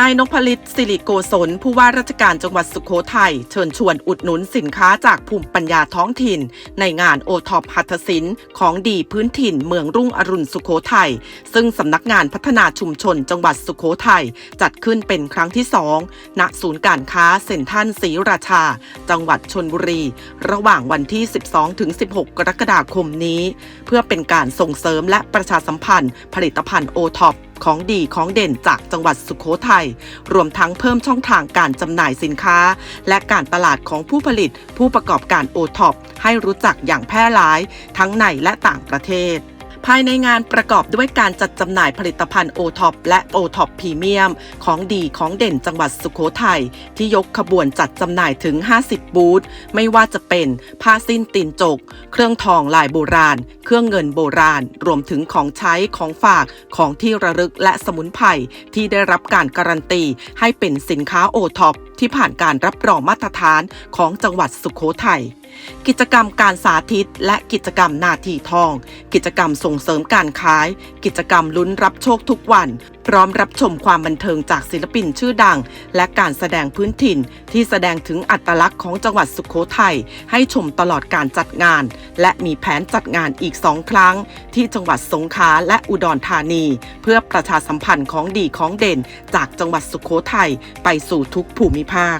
นายนพลิตสิริโกศลผู้ว่าราชการจังหวัดสุโขทัยเชิญชวนอุดหนุนสินค้าจากภูมิปัญญาท้องถิ่น ในงานโอท็อปหัตถศิลป์ของดีพื้นถิ่นเมืองรุ่งอรุณสุโขทัยซึ่งสำนักงานพัฒนาชุมชนจังหวัดสุโขทัยจัดขึ้นเป็นครั้งที่สองณศูนย์การค้าเซ็นทรัลศรีราชา จังหวัดชนบุรี ระหว่างวันที่ 12-16 กรกฎาคมนี้ เพื่อเป็นการส่งเสริมและประชาสัมพันธ์ผลิตภัณฑ์โอท็อป ของดีของเด่นจากจังหวัดสุขโขทัย รวมทั้งเพิ่มช่องทางการจำหน่ายสินค้า และการตลาดของผู้ผลิต ผู้ประกอบการโอท็อปให้รู้จักอย่างแพร่หลาย ทั้งในและต่างประเทศ ภายในงานประกอบด้วยการจัดจำหน่ายผลิตภัณฑ์โอท็อปและโอท็อปพรีเมียม ของดีของเด่นจังหวัดสุโขทัยที่ยกขบวนจัดจำหน่ายถึง 50 บูธไม่ว่าจะเป็นผ้าสิ้นตีนจก เครื่องทองลายโบราณ เครื่องเงินโบราณ รวมถึงของใช้ของฝากของที่ระลึกและสมุนไพรที่ได้รับการการันตี ให้เป็นสินค้าโอท็อปที่ผ่านการรับรองมาตรฐานของจังหวัดสุโขทัย กิจกรรมการสาธิต และกิจกรรมนาทีทอง กิจกรรมส่งเสริมการขาย กิจกรรมลุ้นรับโชคทุกวัน พร้อมรับชมความบันเทิงจากศิลปินชื่อดัง และการแสดงพื้นถิ่น ที่แสดงถึงอัตลักษณ์ของจังหวัดสุโขทัยให้ชมตลอดการจัดงาน และมีแผนจัดงานอีกสองครั้ง ที่จังหวัดสงขลาและอุดรธานี เพื่อประชาสัมพันธ์ของดีของเด่น จากจังหวัดสุโขทัยไปสู่ทุกภูมิภาค